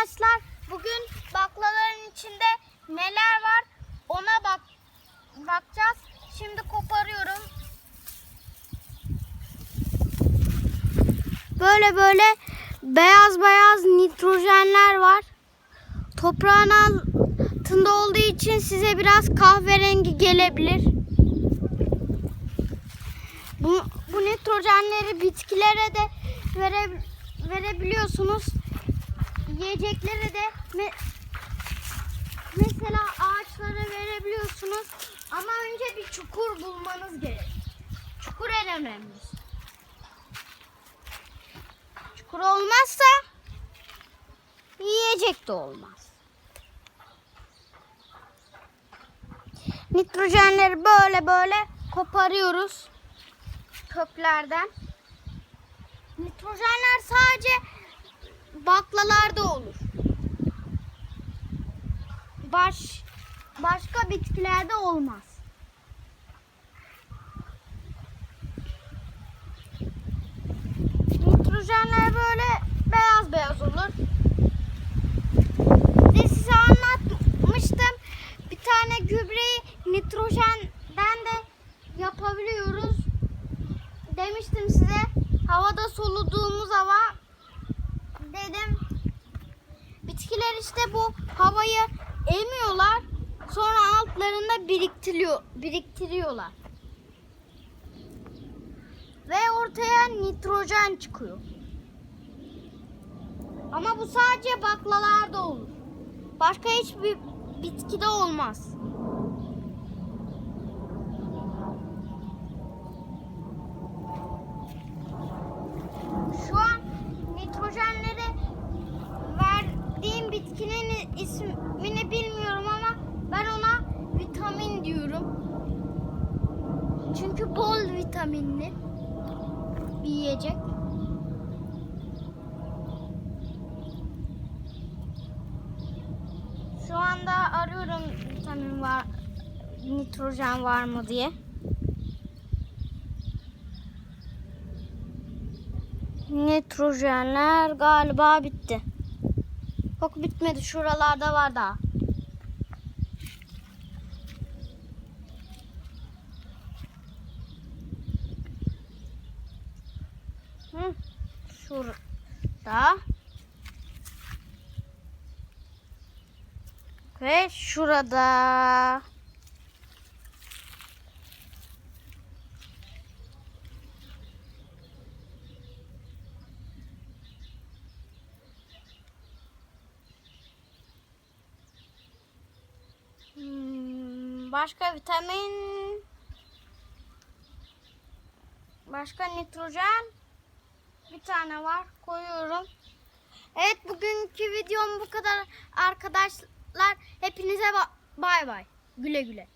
Arkadaşlar bugün baklaların içinde neler var ona bak bakacağız. Şimdi koparıyorum. Böyle böyle beyaz beyaz nitrojenler var. Toprağın altında olduğu için size biraz kahverengi gelebilir. Bu, bu nitrojenleri bitkilere de vere, verebiliyorsunuz. Yiyeceklere de me- mesela ağaçlara verebiliyorsunuz. Ama önce bir çukur bulmanız gerek. Çukur en önemlisi. Çukur olmazsa yiyecek de olmaz. Nitrojenleri böyle böyle koparıyoruz köklerden. Nitrojenler sadece baklalarda olur. Baş başka bitkilerde olmaz. Nitrojenler böyle beyaz beyaz olur. De size anlatmıştım. Bir tane gübreyi nitrojenden de yapabiliyoruz. Demiştim size havada soluduğumuz hava işte bu havayı emiyorlar. Sonra altlarında biriktiriyor, biriktiriyorlar. Ve ortaya nitrojen çıkıyor. Ama bu sadece baklalarda olur. Başka hiçbir bitkide olmaz. Şu an nitrojenleri verdiğim bitkinin ismini bilmiyorum ama ben ona vitamin diyorum. Çünkü bol vitaminli bir yiyecek. Şu anda arıyorum vitamin var, nitrojen var mı diye. Nitrojenler galiba bitti. Yok bitmedi. Şuralarda var daha. Hı, şurada. Ve şurada. Başka vitamin başka nitrojen bir tane var koyuyorum. Evet bugünkü videom bu kadar arkadaşlar. Hepinize ba- bay bay. Güle güle.